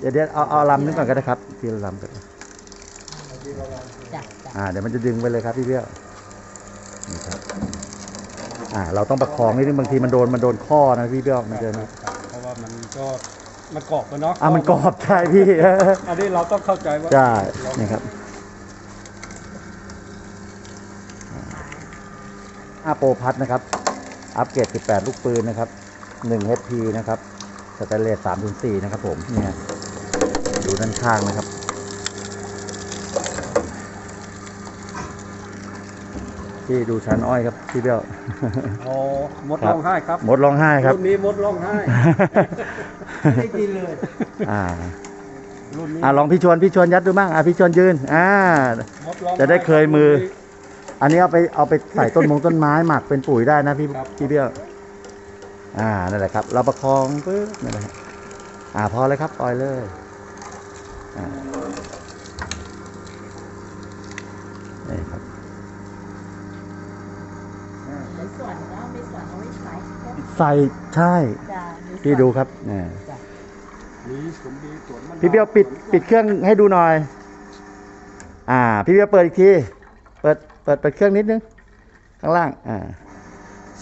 เดี๋ยวเดี๋ยวเอาเอาลำนึงก่อนก็ได้ครับทีละลำก่อนจ้ะจ้ะอ่าเดี๋ยวมันจะดึงไปเลยครับพี่เบี้ยวนี่ครับอ่าเราต้องประคองนิดนึงบางทีมันโดนมันโดนข้อนะพี่เบี้ยวมันจะนะเพราะว่ามันก็มันกรอบไปเนาะอ่ามันกรอบใช่พี่อันนี้เราต้องเข้าใจว่าใช่นี่ครับอาโปรพัดนะครับ อัปเกรด 18 ลูกปืนนะครับ 1 HP นะครับ สแตนเลส304 นะครับผม เนี่ย ดูด้านข้างนะครับ ที่ดูชั้นอ้อยครับพี่เบี้ยวโอ้มดครับร้องไห้ครับมดร้องไห้ครับ รุ่นนี้มดร้องไห้ ไม่ได้กินเลย อ่ารุ่นนี้อ่าลองพี่ชวนพี่ชวนยัดดูบ้างอ่าพี่ชวนยืนอ่ามดร้องห้จะได้เคยมือ อันนี้เอาไปเอาไปใส่ต้นมงต้นไม้หมักเป็นปุ๋ยได้นะพี่ครับ พี่เบี้ยวอ่านั่นแหละครับ เราประคองปึ๊บนั่นแหละครับอ่าพอเลยครับปล่อยเลยอ่า นี่ครับในส่วนก็มีส่วนเอาไว้ใช้ก็ใส่ใช่ จะมีส่วนพี่ดูครับนี่จ้ะมีสมดีสวนมะนาวพี่เบี้ยวปิดปิดเครื่องให้ดูหน่อย อ่า พี่เบี้ยวเปิดอีกที เปิดเปิดเปิดเครื่องนิดนึง ข้างล่าง อ่า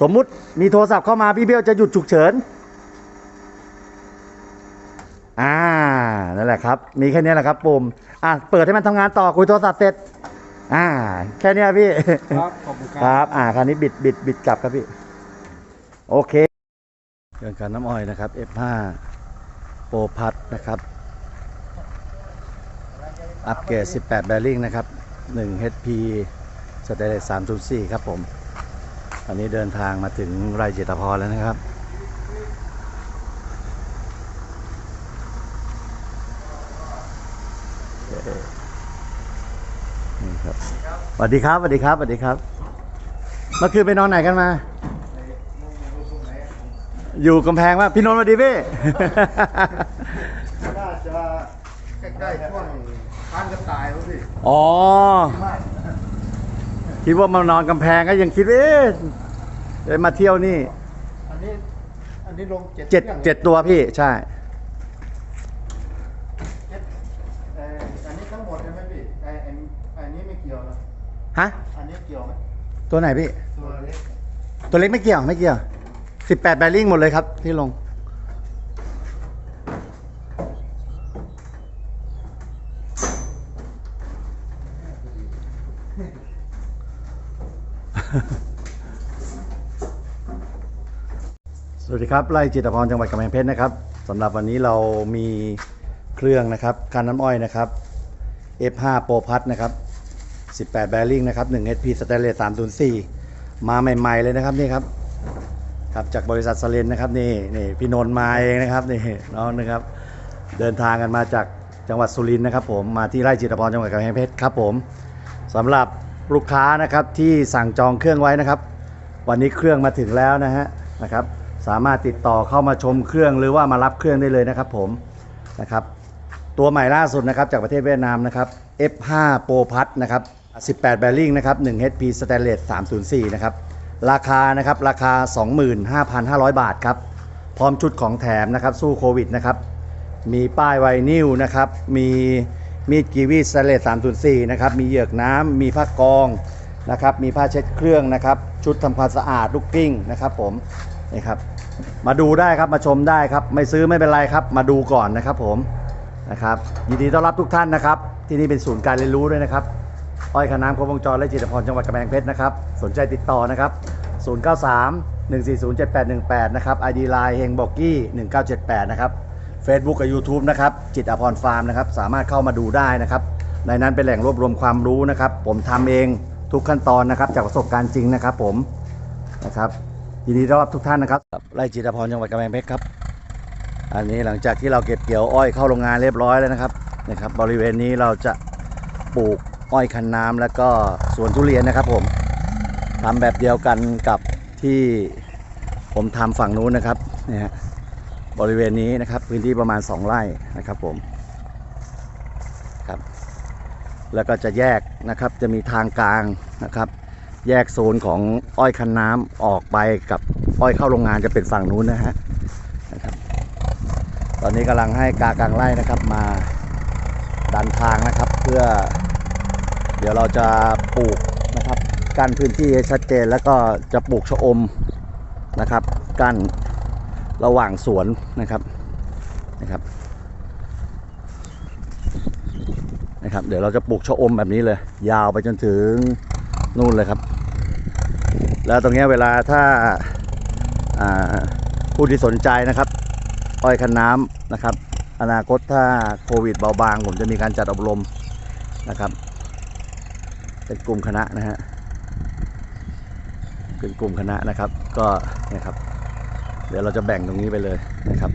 สมมุติมีโทรศัพท์เข้ามาพี่เบี้ยวจะหยุดฉุกเฉิน อ่า นั่นแหละครับ มีแค่นี้แหละครับปุ่มอ่าเปิดให้มันทำงานต่อคุยโทรศัพท์เสร็จ อ่า แค่เนี้ยพี่ ครับขอบคุณคครัรับ อ่าคราวนี้บิดบิดบิดกลับครับพี่ โอเคเครื่องกันน้ำอ้อยนะครับ F5 โปรพัดนะครับ อัปเกรด 18 แบริ่งนะครับ 1 HP สเตเลส304 ครับผมอันนี้เดินทางมาถึงไรเจตพรแล้วนะครับ นี่ครับสวัสดีครับสวัสดีครับสวัสดีครับ เมื่อคืนไปนอนไหนกันมา อยู่กำแพงว่าพี่นนท์สวัสดีพี่ น่าจะใกล้ๆช่วงทานกระต่ายแล้วสิอ๋อคิดว่ามานอนกำแพงก็ยังคิดเอ๊ะจะมาเที่ยวนี่อันนี้ อันนี้ลงเจ็ดเจ็ดครื่องเจ็ดตัวพี่ใช่ เจ็ดเอ่ออันนี้ทั้งหมดใช่ไหมพี่ไอ้ไอ้อันนี้ไม่เกี่ยวนะฮะอันนี้เกี่ยวไหมตัวไหนพี่ ตัวเล็กตัวเล็กไม่เกี่ยวไม่เกี่ยว18แบริ่งหมดเลยครับที่ลง สวัสดีครับไล่จิตรพรจังหวัดกำแพงเพชรนะครับสำหรับวันนี้เรามีเครื่องนะครับการน้ำอ้อยนะครับ F5 Pro Plus นะครับ 18 แบริ่งนะครับ1 HP Stainless 304 มาใหม่ ๆ เลยนะครับนี่ครับครับจากบริษัทสเลนนะครับนี่นี่พี่นนท์มาเองนะครับนี่น้องนะครับ เดินทางกันมาจากจังหวัดสุรินทร์นะครับ ผมมาที่ไร่จิตรพรจังหวัดกำแพงเพชรครับผมสำหรับลูกค้านะครับที่สั่งจองเครื่องไว้นะครับ วันนี้เครื่องมาถึงแล้วนะฮะนะครับ สามารถติดต่อเข้ามาชมเครื่องหรือว่ามารับเครื่องได้เลยนะครับ ผมนะครับ ตัวใหม่ล่าสุดนะครับจากประเทศเวียดนามนะครับ F5 Pro Plus นะครับ 18 แบริ่งนะครับ1 HP Stainless 304 นะครับ ราคานะครับราคา 25,500 บาทครับ พร้อมชุดของแถมนะครับสู้โควิดนะครับ มีป้ายไวนิลนะครับ มีมีดกีวีสเตเลส304 นะครับ มีเหยือกน้ำ มีผ้ากองนะครับ มีผ้าเช็ดเครื่องนะครับ ชุดทำความสะอาดลูกกิ้งนะครับผม นี่ครับ มาดูได้ครับ มาชมได้ครับ ไม่ซื้อไม่เป็นไรครับ มาดูก่อนนะครับผม นะครับ ยินดีต้อนรับทุกท่านนะครับ ที่นี่เป็นศูนย์การเรียนรู้ด้วยนะครับ อ้อยขนามครบวงจรและจิตรพรจังหวัดกำแพงเพชรนะครับ สนใจติดต่อนะครับ 093 140 7818 นะครับ ID Line เฮงบอกกี้ 1978 นะครับ Facebook กับ YouTube นะครับ จิตรพรฟาร์มนะครับ สามารถเข้ามาดูได้นะครับ ในนั้นเป็นแหล่งรวบรวมความรู้นะครับ ผมทำเองทุกขั้นตอนนะครับ จากประสบการณ์จริงนะครับผมนะครับยินดีต้อนรับทุกท่านนะครับไร่จิตรพรจังหวัดกำแพงเพชรครับ อันนี้หลังจากที่เราเก็บเกี่ยวอ้อยเข้าโรงงานเรียบร้อยแล้วนะครับนะครับ บริเวณนี้เราจะปลูก อ้อยคันน้ำแล้วก็สวนทุเรียนนะครับผมทำแบบเดียวกันกับที่ผมทำฝั่งนู้นนะครับเนี่ยฮะบริเวณนี้นะครับพื้นที่ประมาณ 2 ไร่นะครับผมครับแล้วก็จะแยกนะครับจะมีทางกลางนะครับ แยกโซนของอ้อยคันน้ำออกไปกับอ้อยเข้าโรงงานจะเป็นฝั่งนู้นนะฮะนะครับ ตอนนี้กำลังให้กากลางไร่นะครับมาดันทางนะครับเพื่อ เดี๋ยวเราจะปลูกนะครับกั้นพื้นที่ให้ชัดเจนแล้วก็จะปลูกชะอมนะครับ กั้นระหว่างสวนนะครับนะครับนะครับ เดี๋ยวเราจะปลูกชะอมแบบนี้เลย ยาวไปจนถึงนู่นเลยครับ แล้วตรงนี้เวลาถ้าอ่าผู้ที่สนใจนะครับอ้อยคันน้ำนะครับ อนาคตถ้าโควิดเบาบางผมจะมีการจัดอบรมนะครับ เป็นกลุ่มคณะนะฮะเป็นกลุ่มคณะนะครับ ก็เนะครับ เดี๋ยวเราจะแบ่งตรงนี้ไปเลยนะครับ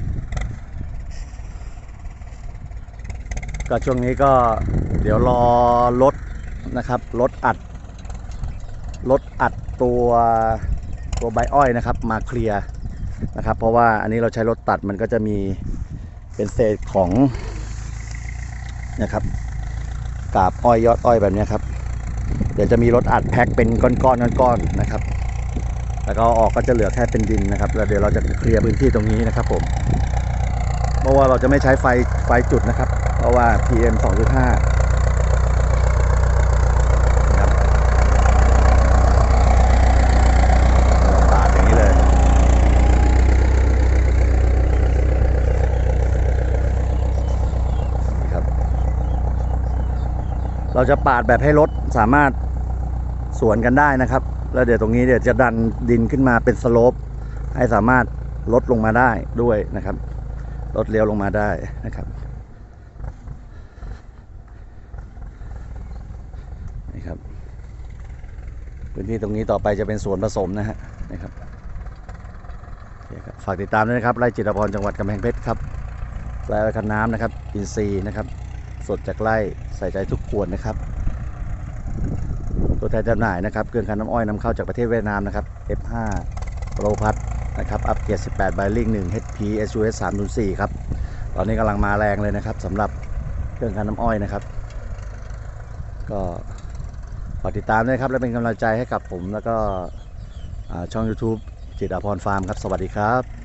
ก็ช่วงนี้ก็เดี๋ยวรอรถนะครับรถอัดรถอัดตัวตัวใบอ้อยนะครับ มาเคลียร์นะครับ เพราะว่าอันนี้เราใช้รถตัดมันก็จะมีเป็นเศษของนะครับกาบอ้อยยอดอ้อยแบบนี้ครับ เดี๋ยวจะมีรถอัดแพ็คเป็นก้อนๆก้อนๆนะครับ แล้วก็ออกก็จะเหลือแค่เป็นดินนะครับ แล้วเดี๋ยวเราจะเคลียร์พื้นที่ตรงนี้นะครับผม เพราะว่าเราจะไม่ใช้ไฟไฟจุดนะครับ เพราะว่า PM 2.5นะครับปาดอย่างนี้เลย นี่ครับ เราจะปาดแบบให้รถสามารถสวนกันได้นะครับ แล้วเดี๋ยวตรงนี้เดี๋ยวจะดันดินขึ้นมาเป็นสโลปให้สามารถลดลงมาได้ด้วยนะครับลดเลี้ยวลงมาได้นะครับนี่ครับ พื้นที่ตรงนี้ต่อไปจะเป็นสวนผสมนะฮะนะครับโอเครับฝากติดตามด้วยนะครับไร่จิตรพรจังหวัดกำแพงเพชรครับแปลคันน้ำนะครับอินซีย์นะครับ สดจากไร่ใส่ใจทุกขวดนะครับ ตัวแทนจำหน่ายนะครับเครื่องคันน้ำอ้อยนำเข้าจากประเทศเวียดนามนะครับ F5 โปรพัทนะครับอัปเกรด18 b บลิง1 HP SUS 304ครับตอนนี้กำลังมาแรงเลยนะครับสำหรับเครื่องคันน้ำอ้อยนะครับ ก็ฝากติดตามด้วยครับ และเป็นกำลังใจให้กับผมแล้วก็ช่อง YouTube จิตรพรฟาร์มครับ สวัสดีครับ